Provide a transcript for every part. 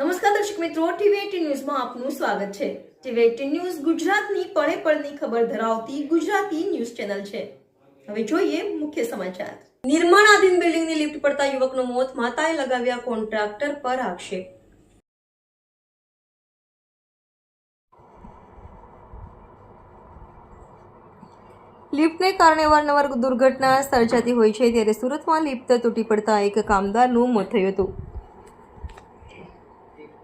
નમસ્કાર દર્શક મિત્રો, ટીવી ન્યૂઝમાં આપનું સ્વાગત છે. ટીવી ન્યૂઝ ગુજરાતની પળે પળની ખબર ધરાવતી ગુજરાતી ન્યૂઝ ચેનલ છે. હવે જોઈએ મુખ્ય સમાચાર. નિર્માણાધીન બિલ્ડિંગની લિફ્ટ પડતા યુવકનું મોત માતાએ લગાવ્યા કોન્ટ્રાક્ટર પર આક્ષેપ. લિફ્ટને કારણે વારંવાર દુર્ઘટના સર્જાતી હોય છે, ત્યારે સુરતમાં લિફ્ટ તૂટી પડતા એક કામદારનું મોત થયું હતું.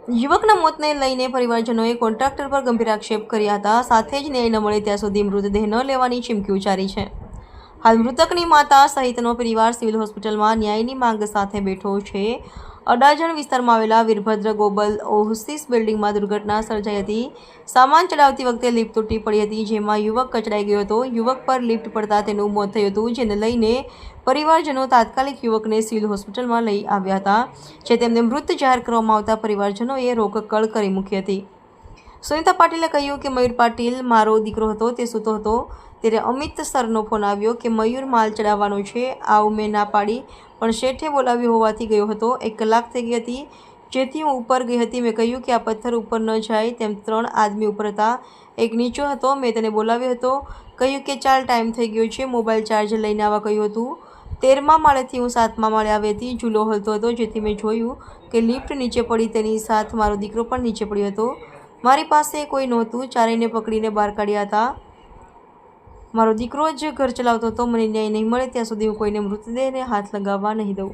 યુવકના મોતને લઈને પરિવારજનોએ કોન્ટ્રાક્ટર પર ગંભીર આક્ષેપ કર્યા હતા. સાથે જ ન્યાય ન મળે ત્યાં સુધી મૃતદેહ ન લેવાની ચીમકી ઉચ્ચારી છે. હાલ મૃતકની માતા સહિતનો પરિવાર સિવિલ હોસ્પિટલમાં ન્યાયની માંગ સાથે બેઠો છે. અડાજણ વિસ્તારમાં આવેલા વીરભદ્ર ગોબલ ઓહસીસ બિલ્ડિંગમાં દુર્ઘટના સર્જાઈ હતી. સામાન ચડાવતી વખતે લિફ્ટ તૂટી પડી હતી, જેમાં યુવક કચડાઈ ગયો હતો. યુવક પર લિફ્ટ પડતા તેનું મોત થયું હતું, જેને લઈને પરિવારજનો તાત્કાલિક યુવકને સિવિલ હોસ્પિટલમાં લઈ આવ્યા હતા, જે તેમને મૃત જાહેર કરવામાં આવતા પરિવારજનોએ રોકકળ કરી મૂકી હતી. સુનિતા પાટીલે કહ્યું કે, મયુર પાટીલ મારો દીકરો હતો, તે સૂતો હતો. ત્યારે અમિત સરનો ફોન આવ્યો કે, મયુર માલ ચડાવવાનો છે, આવું મેં ના પાડી. પણ શેઠે બોલાવ્યો હોવાથી ગયો હતો. એક કલાક થઈ ગઈ હતી. જેથી હું ઉપર ગઈ હતી. મેં કહ્યું કે આ પથ્થર ઉપર ન જાય તેમ ત્રણ આદમી ઉપર હતા. એક નીચો હતો. મેં તેને બોલાવ્યો હતો. કહ્યું કે ચાલ, ટાઈમ થઈ ગયો છે. મોબાઈલ ચાર્જર લઈને આવવા કહ્યું હતું. તેરમા માળેથી હું સાતમા માળે આવી હતી. ઝૂલો હલતો હતો. જેથી મેં જોયું કે લિફ્ટ નીચે પડી તેની સાથ મારો દીકરો પણ નીચે પડ્યો હતો. મારી પાસે કોઈ નહોતું. ચારેયને પકડીને બહાર કાઢ્યા હતા. મારો દીકરો જ ઘર ચલાવતો હતો, મને ન્યાય નહીં મળે, ત્યાં સુધી હું કોઈને મૃતદેહને હાથ લગાવવા નહીં દઉં.